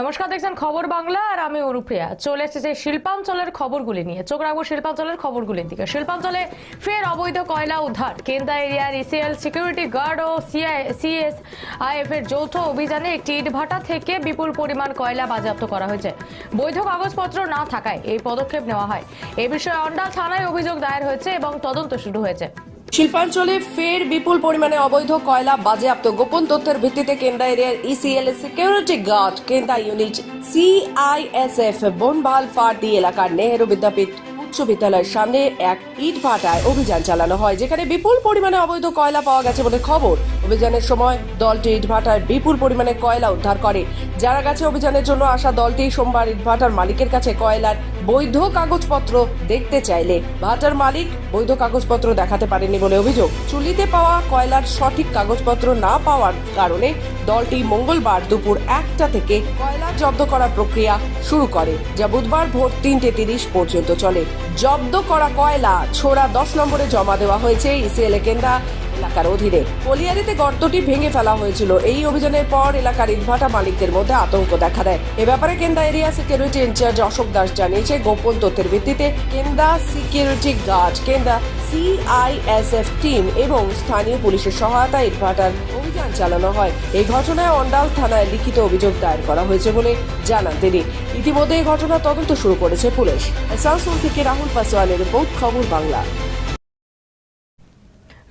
নমস্কার, দেখছেন খবর বাংলা আর আমি অনুপ্রিয়া চলে এসেছে শিল্পাঞ্চলের খবরগুলি নিয়ে। চোখ রাখব শিল্পাঞ্চলের খবরগুলির দিকে। শিল্পাঞ্চলে ফের অবৈধ কয়লা উদ্ধার। কেন্দা এরিয়ার ইসিএল সিকিউরিটি গার্ড ও সিএসআইএফ এর যৌথ অভিযানে একটি ইটভাটা থেকে বিপুল পরিমাণ কয়লা বাজেয়াপ্ত করা হয়েছে। বৈধ কাগজপত্র না থাকায় এই পদক্ষেপ নেওয়া হয়। এ বিষয়ে অন্ডাল থানায় অভিযোগ দায়ের হয়েছে এবং তদন্ত শুরু হয়েছে। শিল্পাঞ্চলে ফের বিপুল পরিমাণে অবৈধ কয়লা, বাজেয়াপ্ত গোপন তথ্যের ভিত্তিতে কেন্দ্রা এরিয়ার ECL security guard Kendra unit CISF বনবাল ফার্দি এলাকার নেহেরু বিদ্যাপীঠ উচ্চ বিদ্যালয়ের সামনে এক ইট ভাটায় অভিযান চালানো হয়, যেখানে বিপুল পরিমাণে অবৈধ কয়লা পাওয়া গেছে বলে খবর। অভিযানের সময় দলটি ইট ভাটায় বিপুল পরিমাণে কয়লা উদ্ধার করে। যারা গেছে, অভিযানের জন্য আসা দলটি সোমবার ইট ভাটার মালিকের কাছে কয়লার বৈধ কাগজপত্র দেখতে চাইলে। ভাটার মালিক বৈধ কাগজপত্র দেখাতে পারেনি বলে অভিযোগ। চুলিতে পাওয়া কয়লার সঠিক কাগজপত্র না পাওয়ার কারণে দলটি মঙ্গলবার দুপুর একটা থেকে কয়লা জব্দ করার প্রক্রিয়া শুরু করে, যা বুধবার ভোর তিনটে তিরিশ পর্যন্ত চলে। জব্দ করা কয়লা ছোড়া দশ নম্বরে জমা দেওয়া হয়েছে। ইসিএল কেন্দা এলাকার অধীনে। কলিয়ারিতে গর্তটি ভেঙে ফেলা হয়েছিল। এই অভিযানের পর এলাকার ইটভাটা মালিকদের মধ্যে আতঙ্ক দেখা দেয়। এ ব্যাপারে Kenda area security in-charge Ashok Das জানিয়েছে, গোপন তথ্যের ভিত্তিতে Kenda security guard, Kenda CISF team এবং স্থানীয় পুলিশের সহায়তায় ইটভাটার অভিযান চালানো হয়। এই ঘটনায় অন্ডাল থানায় লিখিত অভিযোগ দায়ের করা হয়েছে বলে জানান তিনি। ইতিমধ্যে এই ঘটনার তদন্ত শুরু করেছে পুলিশ। আসানসোল থেকে রাহুল পাসওয়ানের রিপোর্ট, খবর বাংলা।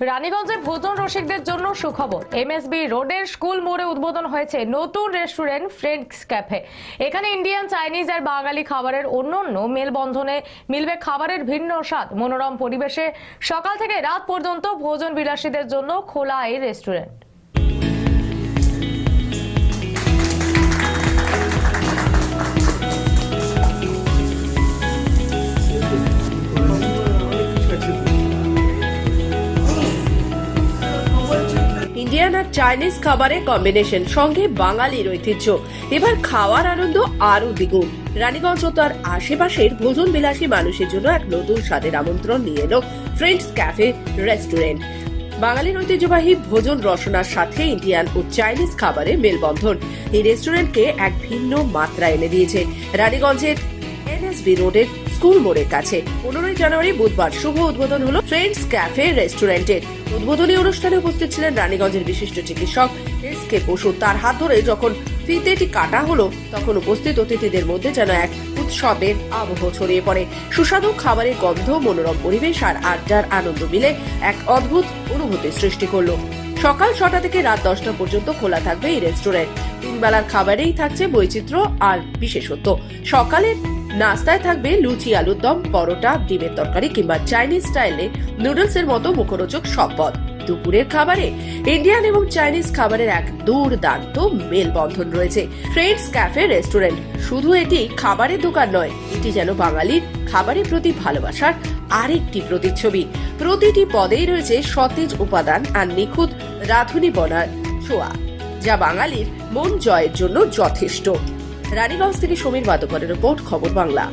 রানীগঞ্জে ভোজন রসিকদের জন্য সুখবর। এমএসবি রোডের স্কুল মোড়ে উদ্বোধন হয়েছে নতুন রেস্টুরেন্ট ফ্রেন্ডস ক্যাফে। এখানে ইন্ডিয়ান, চাইনিজ আর বাঙালি খাবারের অন্যান্য মেলবন্ধনে মিলবে খাবারের ভিন্ন স্বাদ। মনোরম পরিবেশে সকাল থেকে রাত পর্যন্ত ভোজন বিলাসীদের জন্য খোলা এই রেস্টুরেন্ট। আর চাইনিজ খাবারের কম্বিনেশন সঙ্গে বাঙালির ঐতিহ্য। এবার খাওয়ার আনন্দ আরও দ্বিগুণ। রানীগঞ্জ ও তার আশেপাশের ভোজন বিলাসী মানুষের জন্য এক নতুন স্বাদের আমন্ত্রণ নিয়ে এলো ফ্রেন্ডস ক্যাফে রেস্টুরেন্ট বাঙালির ঐতিহ্যবাহী ভোজন রসনার সাথে ইন্ডিয়ান ও চাইনিজ খাবারের মেলবন্ধন। এই রেস্টুরেন্টকে এক ভিন্ন মাত্রা এনে দিয়েছে। রানীগঞ্জের এনএসবি রোডের স্কুল মোড়ের কাছে। পনেরোই জানুয়ারি বুধবার শুভ উদ্বোধন হলো ফ্রেন্ডস ক্যাফে রেস্টুরেন্টের উদ্বোধনী অনুষ্ঠানে উপস্থিত ছিলেন রানীগঞ্জের বিশিষ্ট চিকিৎসক এস কে বসু। তার হাত ধরে যখন ফিতেটি কাটা হলো, তখন উপস্থিত অতিথিদের মধ্যে যেন এক উৎসবের আবহ ছড়িয়ে পড়ে। সুস্বাদু খাবারের গন্ধ, মনোরম পরিবেশ আর আড্ডার আনন্দ মিলে এক অদ্ভুত অনুভূতি সৃষ্টি করল। সকাল ছটা থেকে রাত দশটা পর্যন্ত খোলা থাকবে এই রেস্টুরেন্ট তিন বেলার খাবারেই থাকছে বৈচিত্র্য আর বিশেষত্ব। সকালের নাস্তায় থাকবে লুচি, আলুর দম, পরোটা, ডিমের তরকারি কিংবা চাইনিজ স্টাইলে নুডলস এর মতো মুখরোচক সব পদ দুপুরের খাবারে ইন্ডিয়ান এবং চাইনিজ খাবারের এক দুর্দান্ত মেলবন্ধন রয়েছে। ফ্রেন্ডস ক্যাফে রেস্টুরেন্ট শুধু এটি খাবারের দোকান নয়, এটি যেন বাঙালির খাবারের প্রতি ভালোবাসার আরেকটি প্রতিচ্ছবি। প্রতিটি পদেই রয়েছে সতেজ উপাদান আর নিখুঁত রাঁধুনি বনার ছোঁয়া, যা বাঙালির মন জয়ের জন্য যথেষ্ট। রানীগঞ্জ থেকে সমীর বাদকরের রিপোর্ট খবর বাংলা।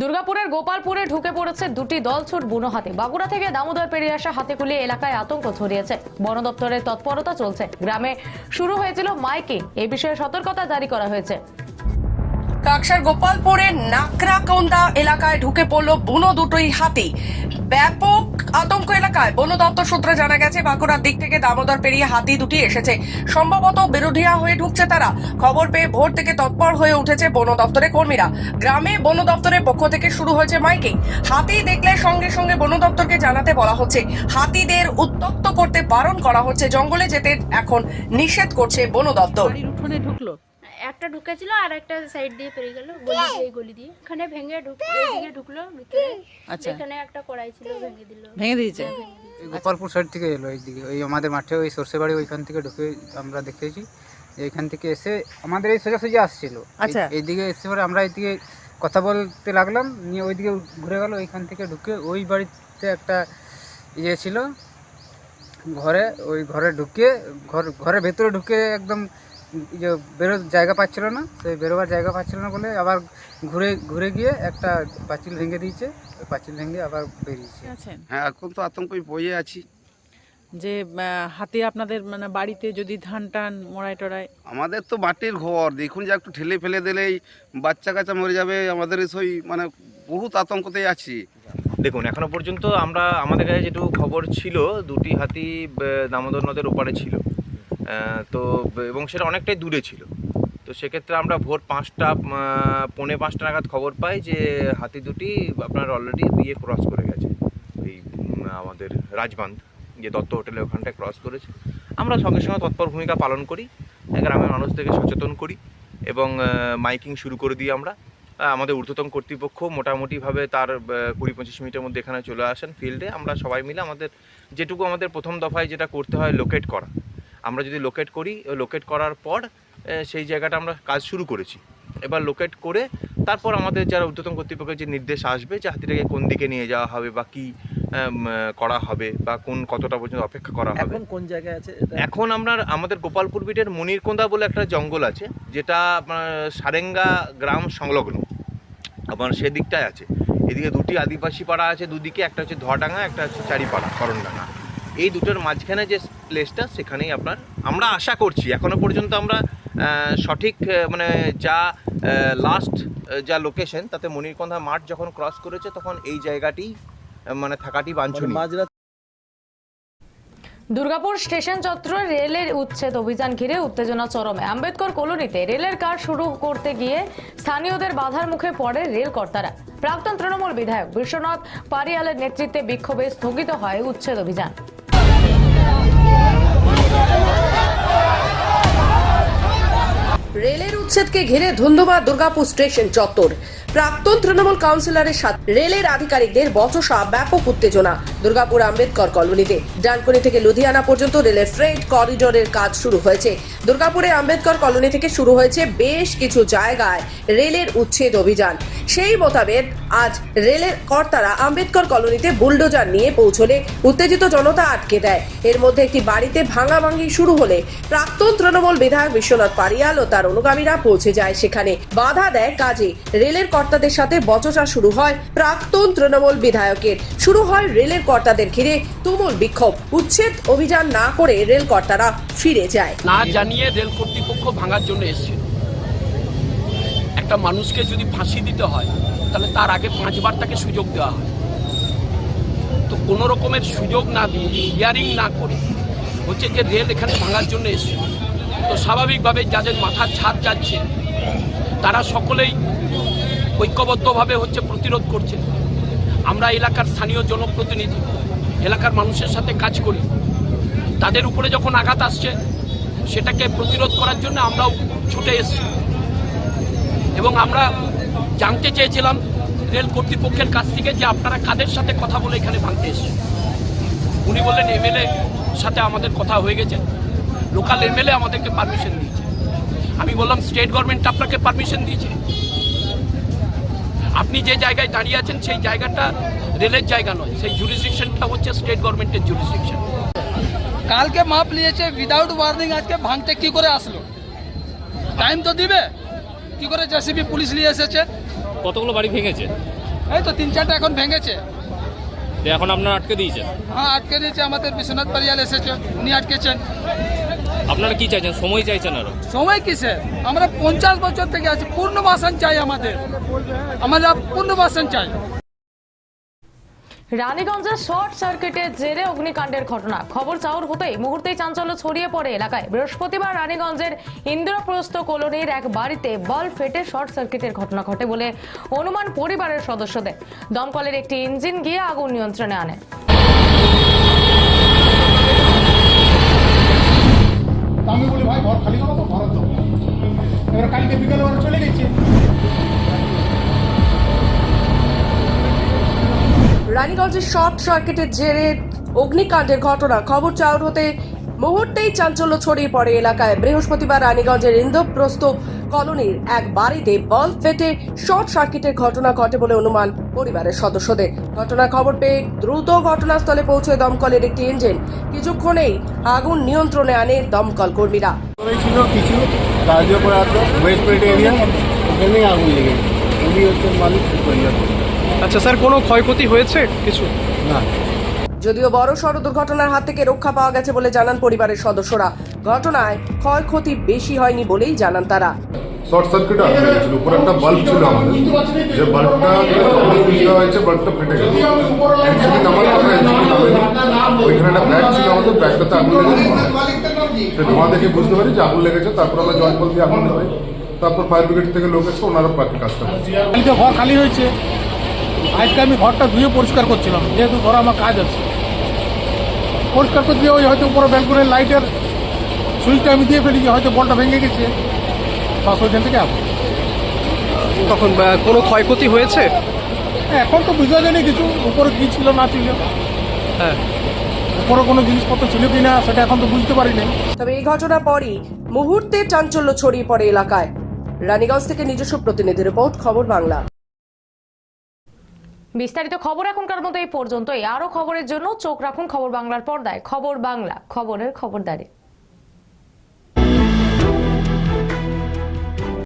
দুর্গাপুরের গোপালপুরে ঢুকে পড়েছে দুটি দলছুট বুনো হাতে। বাঁকুড়া থেকে দামোদর পেরিয়ে আসা হাতিগুলি এলাকায় আতঙ্ক ছড়িয়েছে। বন দপ্তরের তৎপরতা চলছে। গ্রামে শুরু হয়েছিল মাইকিং। এই বিষয়ে সতর্কতা জারি করা হয়েছে। কাকসার গোপালপুরের নাকরাকন্দা এলাকায় ঢুকে পড়ল বুনো দুটোই হাতি। ব্যাপক আতঙ্ক এলাকায় বন দপ্তর সূত্রে জানা গেছে, বাঁকুড়ার দিক থেকে দামোদর পেরিয়ে হাতি দুটি এসেছে। সম্ভবত বিরোধিয়া হয়ে ঢুকছে তারা। খবর পেয়ে ভোর থেকে তৎপর হয়ে উঠেছে বন দপ্তরের কর্মীরা। গ্রামে বন দপ্তরের পক্ষ থেকে শুরু হয়েছে মাইকিং। হাতি দেখলে সঙ্গে সঙ্গে বন দপ্তরকে জানাতে বলা হচ্ছে, হাতিদের উত্তক্ত করতে বারণ করা হচ্ছে। জঙ্গলে যেতে এখন নিষেধ করছে বন দপ্তর। উঠোনে ঢুকলো। একটা ঢুকেছিল আর একটা সাইড দিয়ে পেরিয়ে গেল গলি দিয়ে গলি দিয়ে। এখানে ভেঙে ঢুক ঢুকলো ভিতরে। আচ্ছা। এখানে একটা কড়াই ছিল ভেঙে দিল। ভেঙে দিয়েছে? গোপালপুর সাইড থেকে এলো এইদিকে ওই আমাদের মাঠে ওই সর্ষে বাড়ি ওইখান থেকে ঢুকে আমরা দেখেছি। যে এইখান থেকে এসে আমাদের এই সোজাসুজি আসছিল। আচ্ছা। এইদিকে এসে পরে আমরা এইদিকে কথা বলতে লাগলাম নিয়ে ওইদিকে ঘুরে গেল ওইখান থেকে ঢুকে ওই বাড়িতে একটা ইয়ে ছিল। ঘরে ওই ঘরে ঢুকে ঘর ঘরের ভেতরে ঢুকে একদম ইয়ে বেরো জায়গা পাচ্ছিল না সেই বেরোবার জায়গা পাচ্ছিল না বলে আবার ঘুরে ঘুরে গিয়ে একটা পাঁচিল ভেঙে দিয়েছে ওই পাঁচিল ভেঙে আবার বেরিয়েছে। আছেন হ্যাঁ এখন তো আতঙ্কে বয়ে আছি। যে হাতে আপনাদের মানে বাড়িতে যদি ধান টান মড়াই টড়াই আমাদের তো মাটির ঘর দেখুন যে একটু ঠেলে ফেলে দিলেই বাচ্চা কাচ্চা মরে যাবে আমাদের সেই মানে বহুত আতঙ্কতেই আছি। দেখুন এখনও পর্যন্ত আমরা আমাদের কাছে যেটুকু খবর ছিল দুটি হাতি দামোদর নদের ওপারে ছিল। তো এবং সেটা অনেকটাই দূরে ছিল। তো সেক্ষেত্রে আমরা ভোর পাঁচটা পৌনে পাঁচটা নাগাদ খবর পাই যে হাতি দুটি আপনার অলরেডি দিয়ে ক্রস করে গেছে। এই আমাদের রাজবান্ধ যে দত্ত হোটেলে ওখানটায় ক্রস করেছে। আমরা সঙ্গে সঙ্গে তৎপর ভূমিকা পালন করি গ্রামের মানুষদেরকে সচেতন করি এবং মাইকিং শুরু করে দিই আমরা। আমাদের ঊর্ধ্বতন কর্তৃপক্ষ মোটামুটিভাবে তার কুড়ি পঁচিশ মিনিটের মধ্যে এখানে চলে আসেন ফিল্ডে। আমরা সবাই মিলে আমাদের, যেটুকু আমাদের প্রথম দফায় যেটা করতে হয় লোকেট করা। আমরা যদি লোকেট করি লোকেট করার পর সেই জায়গাটা আমরা কাজ শুরু করেছি। এবার লোকেট করে তারপর আমাদের যারা ঊর্ধ্বতন কর্তৃপক্ষের যে নির্দেশ আসবে যে হাতিটাকে কোন দিকে নিয়ে যাওয়া হবে বা কী করা হবে বা কোন কতটা পর্যন্ত অপেক্ষা করা হবে। এখন কোন জায়গায় আছে এখন আমরা আমাদের গোপালপুর বিটের মনিরকোন্দা বলে একটা জঙ্গল আছে যেটা আপনার সারেঙ্গা গ্রাম সংলগ্ন। আপনার সেদিকটায় আছে। এদিকে দুটি আদিবাসী পাড়া আছে দুদিকে একটা হচ্ছে ধোয়াডাঙ্গা একটা হচ্ছে চারিপাড়া করণডাঙ্গা। এই দুটোর মাঝখানে যে প্লেসটা সেখানেই আপনার আমরা আশা করছি। এখনও পর্যন্ত আমরা সঠিক মানে যা লাস্ট যা লোকেশন তাতে মনিরকোন্দা মাঠ যখন ক্রস করেছে তখন এই জায়গাটি মানে থাকাটি মানে বাঞ্ছনীয় মাঝরাত দুর্গাপুর স্টেশন চত্বরে রেলের উচ্ছেদ অভিযান ঘিরে উত্তেজনা চরমে। আম্বেদকর কলোনিতে রেলের কাজ শুরু করতে গিয়ে স্থানীয়দের বাধার মুখে পড়ে রেল কর্তারা প্রাক্তন তৃণমূল বিধায়ক বিশ্বনাথ পারিয়ালের নেতৃত্বে বিক্ষোভে স্থগিত হয় উচ্ছেদ অভিযান। রেলের উচ্ছেদকে ঘিরে ধুন্ধুমা দুর্গাপুর স্টেশন চত্বর। প্রাক্তন তৃণমূল কাউন্সিলরের সাথে রেলের আধিকারিকদের বচসা, ব্যাপক উত্তেজনা দুর্গাপুর আম্বেদকর কলোনিতে। ডানকুনি থেকে লুধিয়ানা পর্যন্ত রেলের ফ্রেড করিডোরের কাজ শুরু হয়েছে। দুর্গাপুরে আম্বেদকর কলোনি থেকে শুরু হয়েছে বেশ কিছু জায়গায় রেলের উচ্ছেদ অভিযান। সেই মোতাবেক আজ রেলের কর্তারা আম্বেদকর কলোনিতে বুলডোজার নিয়ে পৌঁছলে উত্তেজিত জনতা আটকে দেয়। এর মধ্যে একটি বাড়িতে ভাঙাভাঙি শুরু হলে প্রাক্তন তৃণমূল বিধায়ক বিশ্বনাথ পারিয়াল ও তার অনুগামীরা পৌঁছে যায় সেখানে। বাধা দেয় কাজে। রেলের কর্তাদের সাথে বচসা শুরু হয় প্রাক্তন তৃণমূল বিধায়কের। শুরু হয় রেলের কর্তাদের ঘিরে তুমুল বিক্ষোভ। উচ্ছেদ অভিযান না করে রেল কর্তারা ফিরে যায়। না জানিয়ে রেল কর্তৃপক্ষ ভাঙার জন্য এসেছিল। একটা মানুষকে যদি ফাঁসি দিতে হয়, তাহলে তার আগে পাঁচবার তাকে সুযোগ দেওয়া হয়। তো কোনো রকমের সুযোগ না দিয়ে হিয়ারিং না করে হচ্ছে যে রেল এখানে ভাঙার জন্য এসেছিল। তো স্বাভাবিকভাবে যাদের মাথার ছাদ যাচ্ছে, তারা সকলেই ঐক্যবদ্ধভাবে হচ্ছে প্রতিরোধ করছে। আমরা এলাকার স্থানীয় জনপ্রতিনিধি, এলাকার মানুষের সাথে কাজ করি। তাদের উপরে যখন আঘাত আসছে, সেটাকে প্রতিরোধ করার জন্য আমরাও ছুটে এসেছি। এবং আমরা জানতে চেয়েছিলাম রেল কর্তৃপক্ষের কাছ থেকে যে আপনারা কাদের সাথে কথা বলে এখানে ভাঙতে এসেছেন। উনি বললেন, এমএলএ সাথে আমাদের কথা হয়ে গেছে। লোকাল এমএলএ আমাদেরকে পারমিশন দিয়েছে। আমি বললাম, স্টেট গভর্নমেন্ট আপনাকে পারমিশন দিয়েছে। আপনি যে জায়গায় দাঁড়িয়ে আছেন সেই জায়গাটা রেলের জায়গা নয় সেই জুরিসডিকশনটা হচ্ছে স্টেট গভর্নমেন্টের জুরিসডিকশন কালকে মাপ নিয়েছে উইদাউট ওয়ার্নিং আজকে ভাঙতে কি করে আসলো? টাইম তো দিবে। কি করে জেসিবি পুলিশ নিয়ে এসেছে? কতগুলো বাড়ি ভেঙেছে? এই তো তিন চারটা এখন ভেঙেছে। এখন আপনারা আটকে দিয়েছেন? হ্যাঁ আটকে দিয়েছে আমাদের বিশ্বনাথ পারিয়াল এসেছে উনি আটকেছেন। আপনারা কি চাইছেন? সময় চাইছেন আরও? সময় কিসে? আমরা পঞ্চাশ বছর থেকে আছি। পূর্ণবাসন চাই আমাদের। আমরা পূর্ণবাসন চাই। রানীগঞ্জে শর্ট সার্কিটের জেরে অগ্নিকাণ্ডের ঘটনা। খবর চাউর হতেই মুহূর্তেই চাঞ্চল্য ছড়িয়ে পড়ে এলাকায়। বৃহস্পতিবার রানীগঞ্জের ইন্দ্রপ্রস্থ কলোনির এক বাড়িতে বল ফেটে শর্ট সার্কিটের ঘটনা ঘটে বলে অনুমান পরিবারের সদস্যদের। দমকলের একটি ইঞ্জিন গিয়ে আগুন নিয়ন্ত্রণে আনে। আমি বলি, ভাই, ঘর খালি করো তো ঘর তো এবার কালকে বিকালে ওরা চলে গেছে। রানীগঞ্জের শর্ট সার্কিটের জেরে অগ্নিকাণ্ডের ঘটনা। খবর চাউর হতে মুহূর্তেই চাঞ্চল্য ছড়িয়ে পড়ে এলাকায়। বৃহস্পতিবার রানীগঞ্জের ইন্দ্রপ্রস্থ কলোনির এক বাড়িতে বল ফেটে শর্ট সার্কিটের ঘটনা ঘটে বলে অনুমান পরিবারের সদস্যদের। ঘটনা খবর পেয়ে দ্রুত ঘটনাস্থলে পৌঁছে দমকলের একটি ইঞ্জিন কিছুক্ষণেই আগুন নিয়ন্ত্রণে আনে দমকল কর্মীরা। ছিল কিছু কাজে পরে ওয়েস্ট এরিয়া ওখানে আগুন লেগে উনি হচ্ছে মালিক আচ্ছা স্যার কোনো ক্ষয়ক্ষতি হয়েছে কিছু? না। যদিও বড় সড় দুর্ঘটনার হাত থেকে রক্ষা পাওয়া গেছে বলে জানান পরিবারের সদস্যরা। ঘটনায় ক্ষয়ক্ষতি বেশি হয়নি বলেই জানান তারা। শর্ট সার্কিট আগে লেগেছিল উপরে একটা বাল্ব ছিল আমাদের। যে বাল্বটা খুলতে হয়েছে বাল্বটা ফেটে নামেনি ওইখানে একটা ব্যাগ ছিল আমাদের ব্যাগটাতে আগুন লেগেছে। সে ধোঁয়া দেখে বুঝতে পারি যে আগুন লেগেছে, তারপর আমরা জল কল দিয়ে আগুন নেবে তারপর ফায়ার ব্রিগেড থেকে লোক এসে ওনারা বাকি কাজটা করছে। ঘর খালি হয়েছে, আজকে আমি ঘরটা ধুয়ে পরিষ্কার করছিলাম, যেহেতু ঘরে আমার কাজ আছে। পরিষ্কার করতে ওই হয়তো উপরে ব্যালকনির লাইটের সুইচটা আমি দিয়ে ফেলেছি, হয়তো বলটা ভেঙে গেছে। থেকে আগুন তখন কোনো ক্ষয়ক্ষতি হয়েছে? হ্যাঁ, এখন তো বুঝা যায়নি কিছু উপরে কি ছিল না ছিল। হ্যাঁ। উপরে কোনো জিনিসপত্র ছিল কি না সেটা এখন তো বুঝতে পারিনি। তবে এই ঘটনার পরই মুহূর্তে চাঞ্চল্য ছড়িয়ে পড়ে এলাকায়। রানীগঞ্জ থেকে নিজস্ব প্রতিনিধি রিপোর্ট খবর বাংলা। বিস্তারিত খবর এখনকার মতো এই পর্যন্তই। আরও খবরের জন্য চোখ রাখুন খবর বাংলার পর্দায়। খবর বাংলা খবরের খবরদারি।